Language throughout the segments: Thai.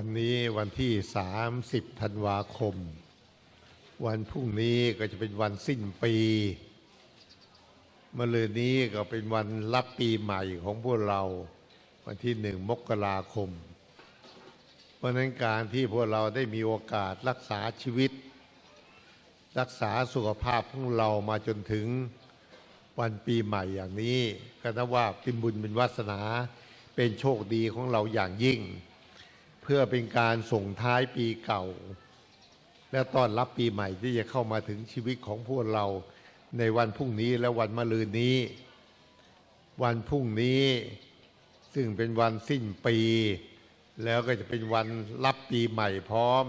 วันนี้วันที่ 30 ธันวาคม วันพรุ่งนี้ก็จะเป็นวันสิ้นปีมะรืนนี้ก็เป็นวันรับปีใหม่ของพวกเรา วันที่หนึ่งมกราคม เพราะนั้นการที่พวกเราได้มีโอกาสรักษาชีวิต รักษาสุขภาพของเรามาจนถึงวันปีใหม่อย่างนี้ ก็นับว่าเป็นบุญเป็นวาสนาเป็นโชคดีของเราอย่างยิ่ง พื่อเป็นการส่งท้ายปีเก่า และต้อนรับปีใหม่ที่จะเข้ามาถึงชีวิตของพวกเราในวันพรุ่งนี้และวันมะรืนนี้ วันพรุ่งนี้ซึ่งเป็นวันสิ้นปี แล้วก็จะเป็นวันรับปีใหม่พร้อม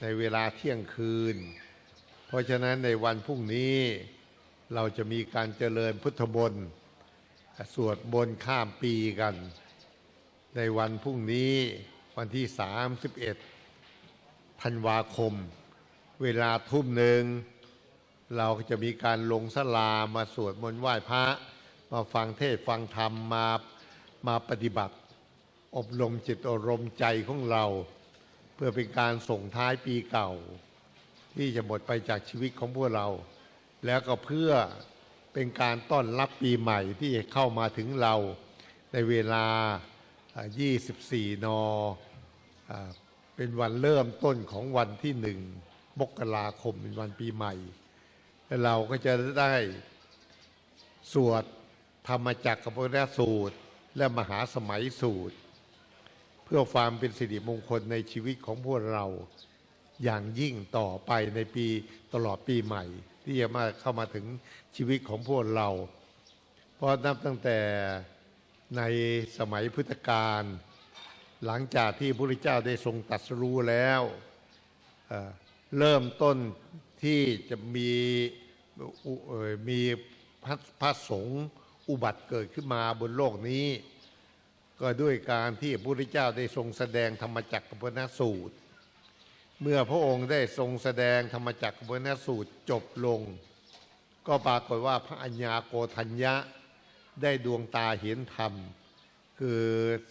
ในเวลาเที่ยงคืน เพราะฉะนั้นในวันพรุ่งนี้เราจะมีการเจริญพุทธมนต์สวดมนต์ข้ามปีกัน ในวันพรุ่งนี้ วันที่ 31 ธันวาคม เวลาทุ่มหนึ่ง เราจะมีการลงสลามาสวดมนต์ไหว้พระ มาฟังเทศฟังธรรมมามาปฏิบัติ อบรมจิตอบรมใจของเรา เพื่อเป็นการส่งท้ายปีเก่า ที่จะหมดไปจากชีวิตของพวกเรา แล้วก็เพื่อเป็นการต้อนรับปีใหม่ที่จะเข้ามาถึงเราในเวลา 24 น เป็นวันเริ่มต้นของวันที่หนึ่งมกราคมเป็นวันปีใหม่และเราก็จะได้สวดธรรมจักรกับพระสูตร และมหาสมัยสูตร เพื่อความเป็นสิริมงคลในชีวิตของพวกเราอย่างยิ่งต่อไปในปีตลอดปีใหม่ ที่จะมาเข้ามาถึงชีวิตของพวกเรา เพราะนับตั้งแต่ ในสมัยพุทธกาลหลังจากที่พระพุทธเจ้าได้ทรงตรัสรู้แล้วเเริ่มต้นที่จะมีมีพระสงฆ์อุบัติเกิดขึ้นมาบนโลกนี้ ก็ด้วยการที่พระพุทธเจ้าได้ทรงแสดงธรรมจักรกบพระสูตร เมื่อพระองค์ได้ทรงแสดงธรรมจักรกบพระสูตรจบลง ก็ปรากฏว่าพระอัญญาโกธัญญะ ได้ดวงตาเห็นธรรม คือ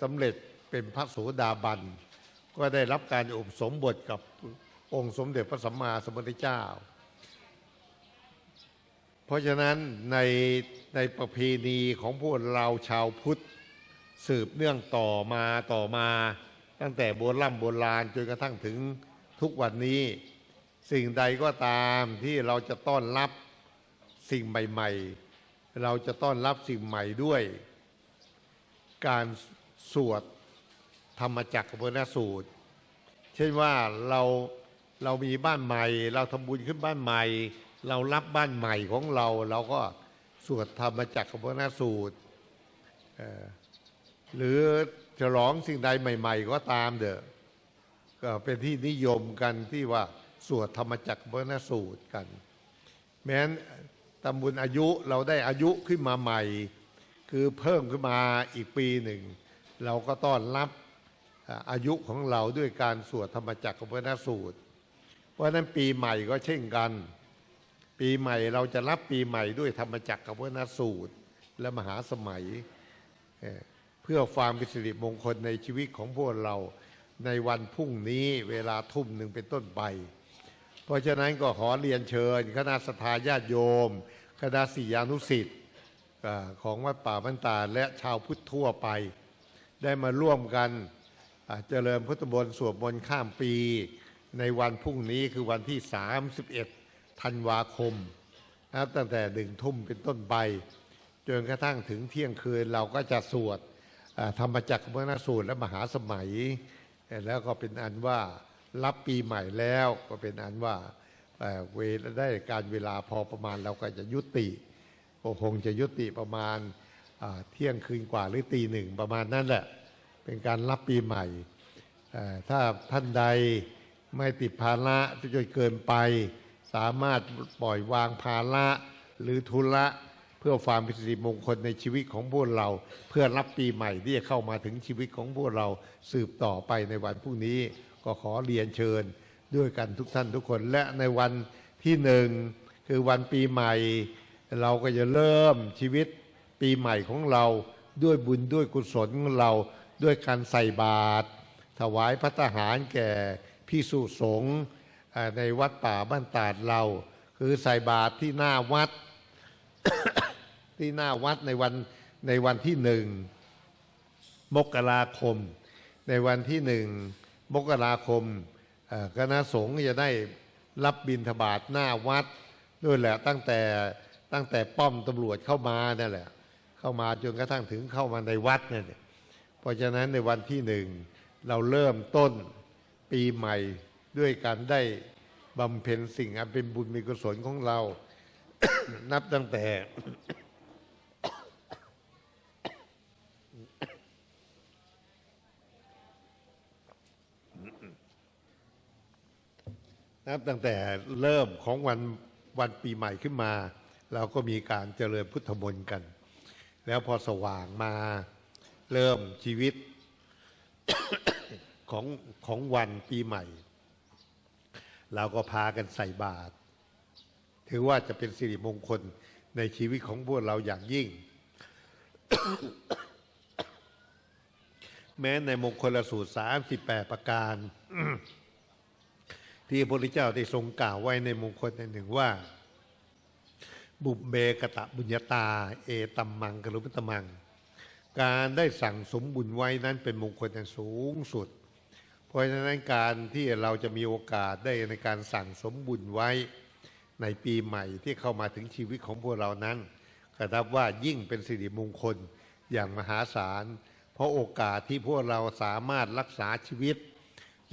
สำเร็จเป็นพระโสดาบัน ก็ได้รับการอุปสมบทกับองค์สมเด็จพระสัมมาสัมพุทธเจ้า เพราะฉะนั้นในในประเพณีของพวกเราชาวพุทธสืบเนื่องต่อมาต่อมา ตั้งแต่โบราณโบราณจนกระทั่งถึงทุกวันนี้ สิ่งใดก็ตามที่เราจะต้อนรับสิ่งใหม่ ๆ เราจะต้อนรับสิ่งใหม่ด้วย การสวดธรรมจักรกับพระสูตร เช่นว่าเราเรามีบ้านใหม่ เราทำบุญขึ้นบ้านใหม่ เรารับบ้านใหม่ของเรา เราก็สวดธรรมจักรกับพระสูตรหรือฉลองสิ่งใดใหม่ ๆ ก็ตามเด้อก็เป็นที่นิยมกันที่ว่าสวดธรรมจักรพระสูตรกัน แม้น ตำบุญอายุเราได้อายุขึ้นมาใหม่ คือเพิ่มขึ้นมาอีกปีหนึ่ง เราก็ต้อนรับอายุของเราด้วยการสวดธรรมจักรกับพระสูตร เพราะฉะนั้นปีใหม่ก็เช่นกัน ปีใหม่เราจะรับปีใหม่ด้วยธรรมจักรกับพระสูตร และมหาสมัยเอ่อเพื่อความเป็นสิริมงคลในชีวิตของพวกเราในวันพรุ่งนี้เวลาทุ่มหนึ่งเป็นต้นไป เพราะฉะนั้นก็ขอเรียนเชิญ คณะสทาญาติโยม คณะศิยานุสิทธิ์ของวัดป่าบ้านตาดและชาวพุทธทั่วไป ได้มาร่วมกันเจริญพุทธมนต์สวดมนต์ข้ามปี ในวันพรุ่งนี้คือวันที่ 31 ธันวาคมนะตั้งแต่หนึ่งทุ่มเป็นต้นไป จนกระทั่งถึงเที่ยงคืนเราก็จะสวดธรรมจักรพระสูตรและมหาสมัย แล้วก็เป็นอันว่า รับปีใหม่แล้วก็เป็นอันว่าเวลาได้การเวลาพอประมาณเราก็จะยุติก็คงจะยุติประมาณเที่ยงคืนกว่าหรือตีหนึ่งประมาณนั้นแหละเป็นการรับปีใหม่ถ้าท่านใดไม่ติดภาระจนเกินไป สามารถปล่อยวางภาระหรือทุระเพื่อความเป็นสิริมงคลในชีวิตของพวกเรา เพื่อรับปีใหม่ที่จะเข้ามาถึงชีวิตของพวกเราสืบต่อไปในวันพรุ่งนี้ ก็ขอเรียนเชิญด้วยกันทุกท่านทุกคน และในวันที่หนึ่งคือวันปีใหม่ เราก็จะเริ่มชีวิตปีใหม่ของเราด้วยบุญด้วยกุศลของเราด้วยการใส่บาตรถวายพระทหารแก่พิสุสงฆ์ในวัดป่าบ้านตาดเรา คือใส่บาตรที่หน้าวัด ที่หน้าวัดในวันในวันที่หนึ่งมกราคม ในวันที่หนึ่ง มกราคมเอ่อคณะสงฆ์จะได้รับบิณฑบาตหน้าวัดด้วยแหละตั้งแต่ตั้งแต่ป้อมตำรวจเข้ามานั่นแหละ เข้ามาจนกระทั่งถึงเข้ามาในวัดเนี่ยเพราะฉะนั้นในวันที่หนึ่งเราเริ่มต้นปีใหม่ด้วยการได้บำเพ็ญสิ่งอันเป็นบุญมีกุศลของเรา นับตั้งแต่ นับตั้งแต่เริ่มของวันวันปีใหม่ขึ้นมา เราก็มีการเจริญพุทธมนต์กัน แล้วพอสว่างมาเริ่มชีวิตของของวันปีใหม่ เราก็พากันใส่บาตรถือว่าจะเป็นสิริมงคลในชีวิตของพวกเราอย่างยิ่ง แม้ในมงคลสูตร38ประการ ที่พระพุทธเจ้าได้ทรงกล่าวไว้ในมงคลหนึ่งว่า บุพเบกตะบุญญาตา เอตัมมังกรุปตมัง การได้สั่งสมบุญไว้นั้นเป็นมงคลอย่างสูงสุด เพราะฉะนั้นการที่เราจะมีโอกาสได้ในการสั่งสมบุญไว้ในปีใหม่ที่เข้ามาถึงชีวิตของพวกเรานั้นก็นับว่ายิ่งเป็นสิริมงคลอย่างมหาศาล เพราะโอกาสที่พวกเราสามารถรักษาชีวิต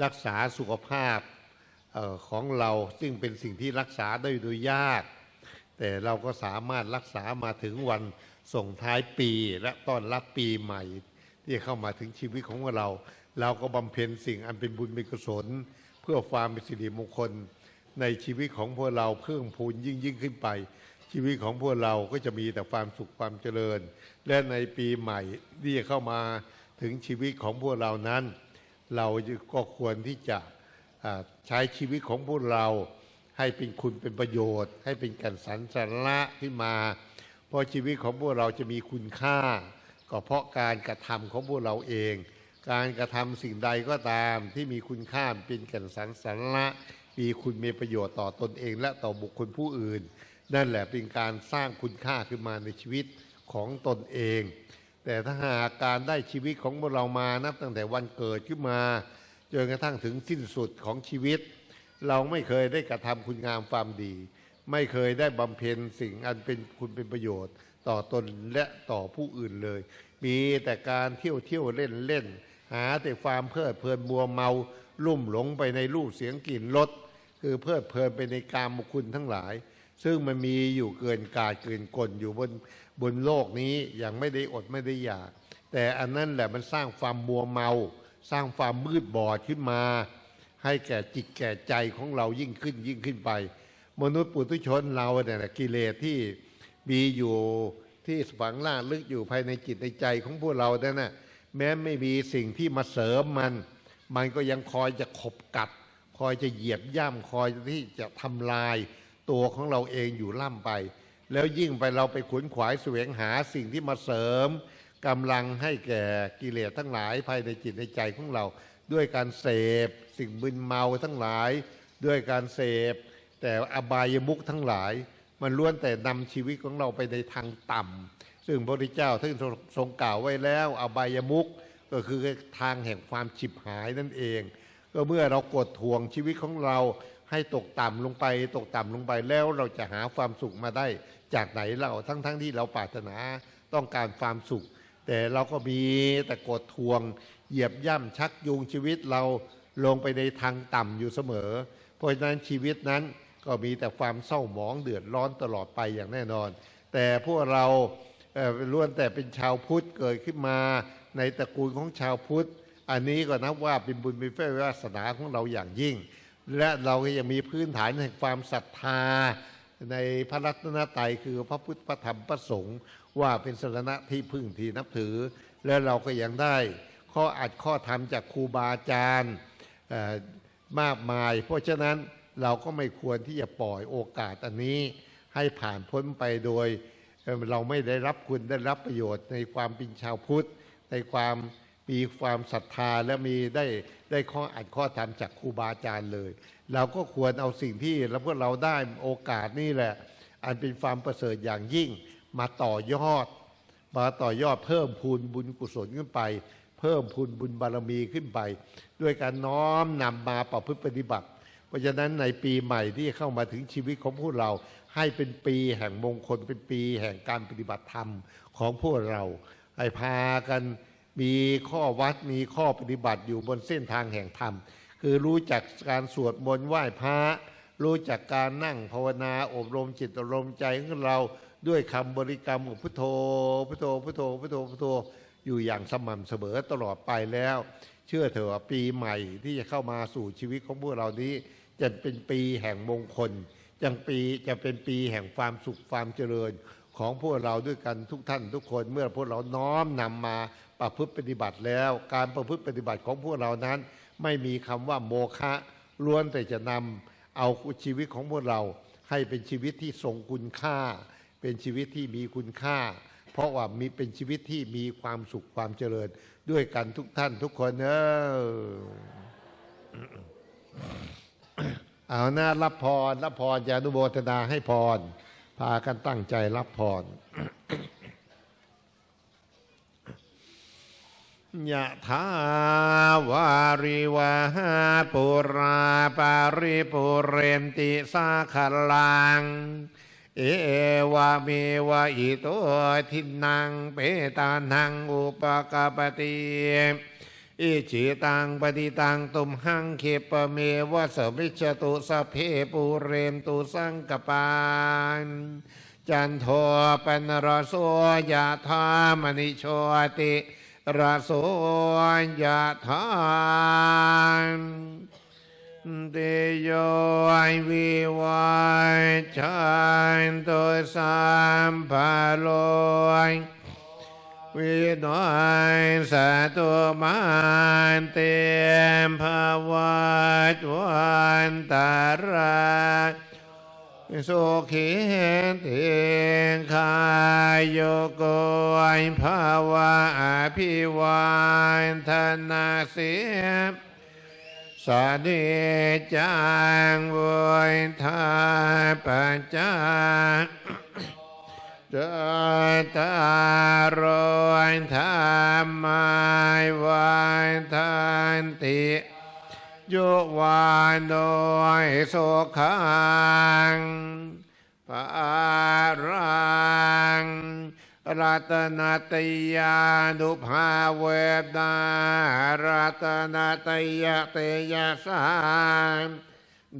รักษาสุขภาพ ของเราซึ่งเป็นสิ่งที่รักษาได้โดยยาก แต่เราก็สามารถรักษามาถึงวันส่งท้ายปีและต้อนรับปีใหม่ ที่เข้ามาถึงชีวิตของเรา เราก็บำเพ็ญสิ่งอันเป็นบุญเป็นกุศล เพื่อความเป็นสิริมงคล ในชีวิตของพวกเราเพิ่มพูนยิ่งยิ่งขึ้นไป ชีวิตของพวกเราก็จะมีแต่ความสุขความเจริญ และในปีใหม่ที่จะเข้ามาถึงชีวิตของพวกเรานั้น เราก็ควรที่จะ ใช้ชีวิตของพวกเราให้เป็นคุณเป็นประโยชน์ ให้เป็นกันสรรสาระขึ้นมา เพราะชีวิตของพวกเราจะมีคุณค่า ก็เพราะการกระทำของพวกเราเอง การกระทำสิ่งใดก็ตามที่มีคุณค่าเป็นกันสรรสาระมีคุณมีประโยชน์ต่อตนเอง และต่อบุคคลผู้อื่น นั่นแหละเป็นการสร้างคุณค่าขึ้นมาในชีวิตของตนเอง แต่ถ้าหากการได้ชีวิตของพวกเรามานับตั้งแต่วันเกิดขึ้นมา จนกระทั่งถึงสิ้นสุดของชีวิต เราไม่เคยได้กระทำคุณงามความดี ไม่เคยได้บำเพ็ญสิ่งอันเป็นคุณเป็นประโยชน์ ต่อตนและต่อผู้อื่นเลย มีแต่การเที่ยวเที่ยวเล่นเล่น หาแต่ความเพลิดเพลินมัวเมา ลุ่มหลงไปในรูปเสียงกลิ่นรสคือเพลิดเพลินไปในกามคุณทั้งหลาย ซึ่งมันมีอยู่เกินกาดเกินกลอยู่บนบนโลกนี้อย่างไม่ได้อดไม่ได้อยาก แต่อันนั้นแหละมันสร้างความมัวเมา สร้างความมืดบอดขึ้นมา ให้แก่จิตแก่ใจของเรายิ่งขึ้นยิ่งขึ้นไป มนุษย์ปุถุชนเราเนี่ยกิเลสที่มีอยู่ที่ฝังล่าลึกอยู่ภายในจิตในใจของพวกเราเนี่ยนะแม้ไม่มีสิ่งที่มาเสริมมัน มันก็ยังคอยจะขบกัด คอยจะเหยียบย่ำคอยที่จะทำลายตัวของเราเองอยู่ล่ำไป แล้วยิ่งไปเราไปขวนขวายแสวงหาสิ่งที่มาเสริม กำลังให้แก่กิเลสทั้งหลายภายในจิตในใจของเรา ด้วยการเสพสิ่งมึนเมาทั้งหลาย ด้วยการเสพ แต่อบายมุขทั้งหลาย มันล้วนแต่นำชีวิตของเราไปในทางต่ำซึ่งพระพุทธเจ้าท่านทรงกล่าวไว้แล้ว อบายมุขก็คือทางแห่งความฉิบหายนั่นเอง ก็เมื่อเรากดทวงชีวิตของเราให้ตกต่ำลงไป ตกต่ำลงไปแล้วเราจะหาความสุขมาได้ จากไหนเราทั้งๆทที่เราปรารถนาต้องการความสุข แต่เราก็มีแต่กดทวง เหยียบย่ำชักจูงชีวิตเราลงไปในทางต่ำอยู่เสมอ เพราะฉะนั้นชีวิตนั้นก็มีแต่ความเศร้าหมองเดือดร้อนตลอดไปอย่างแน่นอน แต่พวกเราเล้วนแต่เป็นชาวพุทธเกิดขึ้นมาในตระกูลของชาวพุทธ อันนี้ก็นับว่าเป็นบุญเป็นเฟ้วาสนาของเราอย่างยิ่ง และเราก็ยังมีพื้นฐานแห่งความศรัทธา ในพระรัตนตรัยคือพระพุทธพระธรรมพระสงฆ์ว่าเป็นสรณะที่พึ่งที่นับถือ และเราก็ยังได้ ข้ออัดข้อธรรมจากครูบาอาจารย์มากมาย เพราะฉะนั้นเราก็ไม่ควรที่จะปล่อยโอกาสอันนี้ให้ผ่านพ้นไปโดย เราไม่ได้รับคุณได้รับประโยชน์ในความเป็นชาวพุทธ ในความมีความศรัทธาและมีได้ได้ข้ออัดข้อธรรมจากครูบาอาจารย์เลย เราก็ควรเอาสิ่งที่แล้วพวกเราได้โอกาสนี่แหละ อันเป็นความประเสริฐอย่างยิ่ง มาต่อยอด มาต่อยอดเพิ่มพูนบุญกุศลขึ้นไป เพิ่มพูนบุญบารมีขึ้นไป ด้วยการน้อมนำมาประพฤติปฏิบัติ เพราะฉะนั้นในปีใหม่ที่เข้ามาถึงชีวิตของพวกเรา ให้เป็นปีแห่งมงคลเป็นปีแห่งการปฏิบัติธรรมของพวกเราให้พากันมีข้อวัดมีข้อปฏิบัติอยู่บนเส้นทางแห่งธรรม คือรู้จักการสวดมนต์ไหว้พระรู้จักการนั่งภาวนาอบรมจิตอบรมใจของเราด้วยคำบริกรรมของพุทโธพุทโธพุทโธพุทโธพุทโธอยู่อย่างสม่ำเสมอตลอดไปแล้ว เชื่อเถอะว่าปีใหม่ที่จะเข้ามาสู่ชีวิตของพวกเรานี้ จะเป็นปีแห่งมงคลจังปีจะเป็นปีแห่งความสุขความเจริญของพวกเราด้วยกันทุกท่านทุกคนเมื่อพวกเราน้อมนำมาประพฤติปฏิบัติแล้ว การประพฤติปฏิบัติของพวกเรานั้น ไม่มีคำว่าโมฆะล้วนแต่จะนำเอาชีวิตของพวกเรา ให้เป็นชีวิตที่ทรงคุณค่า เป็นชีวิตที่มีคุณค่า เพราะว่ามีเป็นชีวิตที่มีความสุขความเจริญ ด้วยกันทุกท่านทุกคนเออเอาหน้ารับพรรับพรจะอนุโมทนาให้พร พากันตั้งใจรับพร ยะถาวาริวาหาปุราปาริปุเรนติสาขลัง เอวาเมวะอิโตทินังเปตานังอุปกาปติอิจิตังปฏิตังตุมหังเคปเมวะสมิจตุสเพปุเรนตุสังกปานจันโทปนรโสยะธามณิโชติ ระโสยะธานเตโยวิวัยชันตุสัมภโลยวิโนยสาตุมันเตมภาวะจวันตารา สุขีเตคายโยโกยภาวะอภิวันธนาสีสาดิจังวยทาปัญจาจตารอยธรรมายวันทันติ ยวานโดยสุขังปารังรัตนตยานุภาเวดารัตนตยเตยะสาน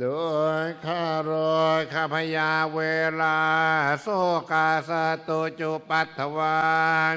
โดยข้ารอยข้าพยาเวลา โสกาสตุจุปัตถวาน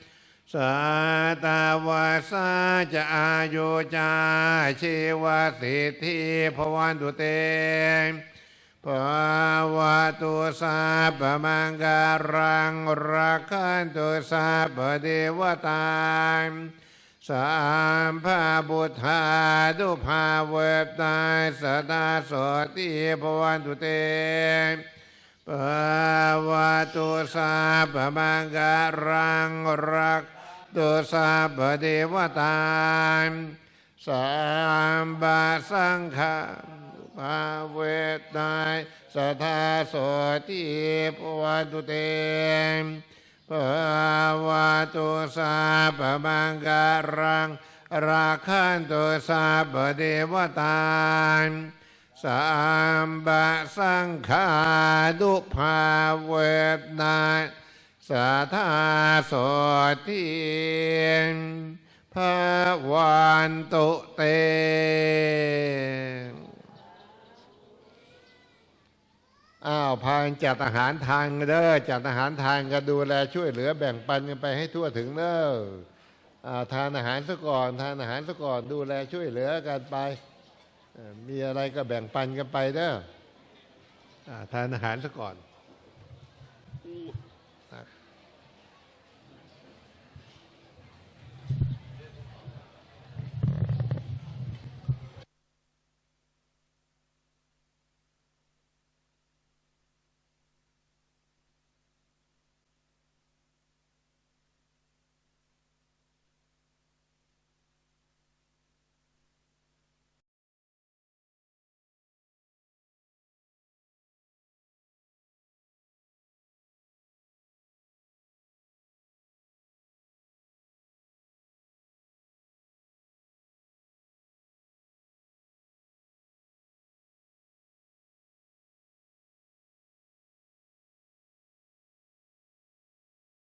สาตาวาสาจะอายุจาชีวสิทธิพวันตุเตภาวะตุสาปมังการังรักขันตุสาปเดวตาสามพาบุตธาดุภาเวบตาสตาสติภวันตุเตภาวะตุสาปมังการังรัก ตุสาปเดวตาสามบาสังฆาภาเวทนายสทาโสติปวัตุเตภาวะตุสาปมังการังราคันตุสาปเดวตาสามบะสังขาดุภาเวทนาย สทาโสติภาวันตุเต อ้าวพานจัดอาหารทานกันเด้อจัดอาหารทานกันดูแลช่วยเหลือแบ่งปันกันไปให้ทั่วถึงเด้ออ่าทานอาหารซะก่อน ทานอาหารซะก่อนดูแลช่วยเหลือกันไป มีอะไรก็แบ่งปันกันไปเด้ออทานอาหารซะก่อน